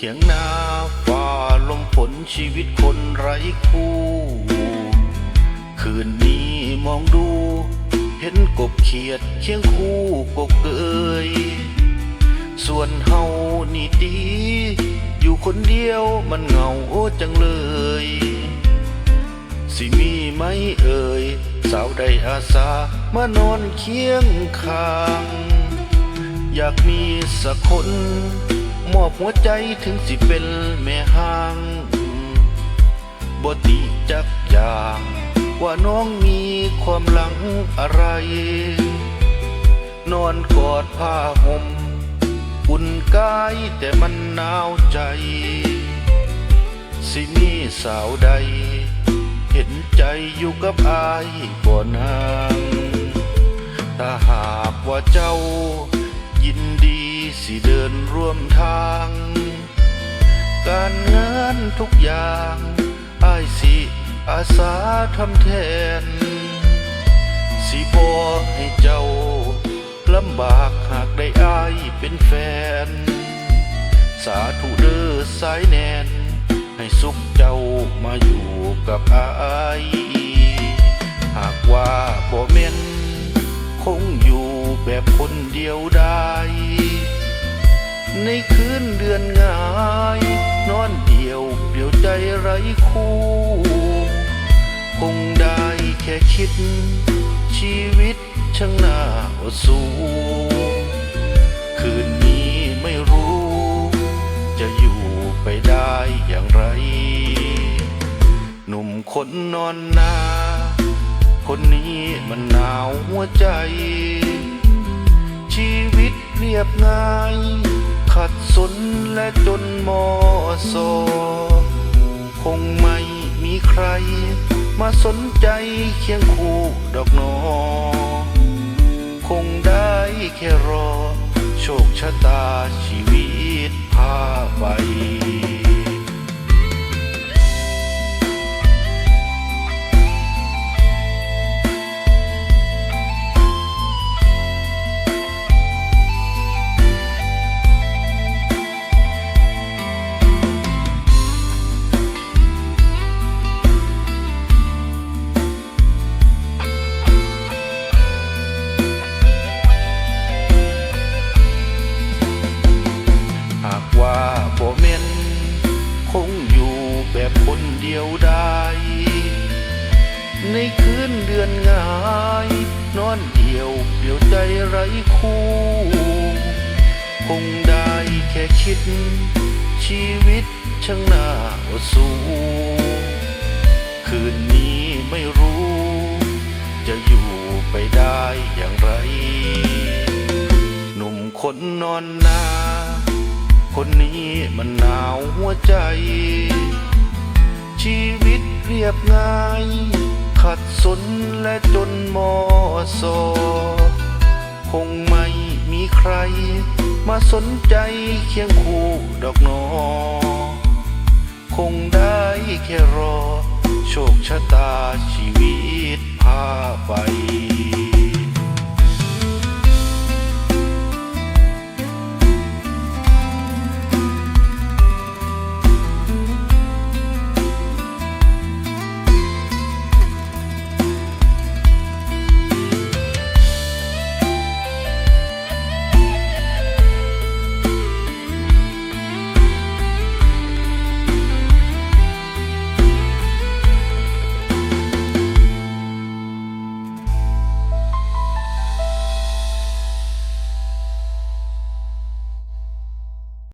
ถียงนาฝ่าลมฝนชีวิตคนไร้คู่ คืนนี้มองดู เห็นกบเขียดเคียงคู่กบเกย ส่วนเฮานี่ดี อยู่คนเดียวมันเหงาโอ้จังเลย สิมีไหมเอ่ย สาวใดอาสามานอนเคียงข้าง อยากมีสักคน มอบหัวใจถึงสิเป็นแม่ห้างบติจักอย่าง ว่าน้องมีความหลังอะไร นอนกอดผ้าห่มอุ่นกายแต่มันหนาวใจ สิมีสาวใด เห็นใจอยู่กับอายบ่นางถ้าหากว่าเจ้า นดีสิเดินร่วมทาง การงานทุกอย่างอายสิอาสาทำแทน สิบอให้เจ้าลำบากหากได้อายเป็นแฟน สาธุเด้อสายแนน ให้สุขเจ้ามาอยู่กับอาย หากว่าบ่แม่น คงอยู่แบบคนเดียวได้ ในคืนเดือนง่าย นอนเดียวเปลี่ยวใจไร้คู่ คงได้แค่คิด ชีวิตช่างน่าอดสู้คืนนี้ไม่รู้ จะอยู่ไปได้อย่างไร หนุ่มคนนอนนา คนนี้มันหนาวหัวใจ ชีวิตเรียบง่าย ขัดสนและจนมอสอคงไม่มีใคร มาสนใจเคียงคู่ดอกหนอ คงได้แค่รอ โชคชะตาชีวิตพาไป คนเดียวได้ ในคืนเดือนง่าย นอนเดียวเปลี่ยวใจไร้คู่ คงได้แค่คิด ชีวิตช่างน่าอดสู้คืนนี้ไม่รู้ จะอยู่ไปได้อย่างไร หนุ่มคนนอนนาคนนี้มันหนาวหัวใจ ชีวิตเรียบง่าย ขัดสนและจนมอสอคงไม่มีใคร มาสนใจเคียงคู่ดอกนอ คงได้แค่รอ โชคชะตาชีวิตพาไป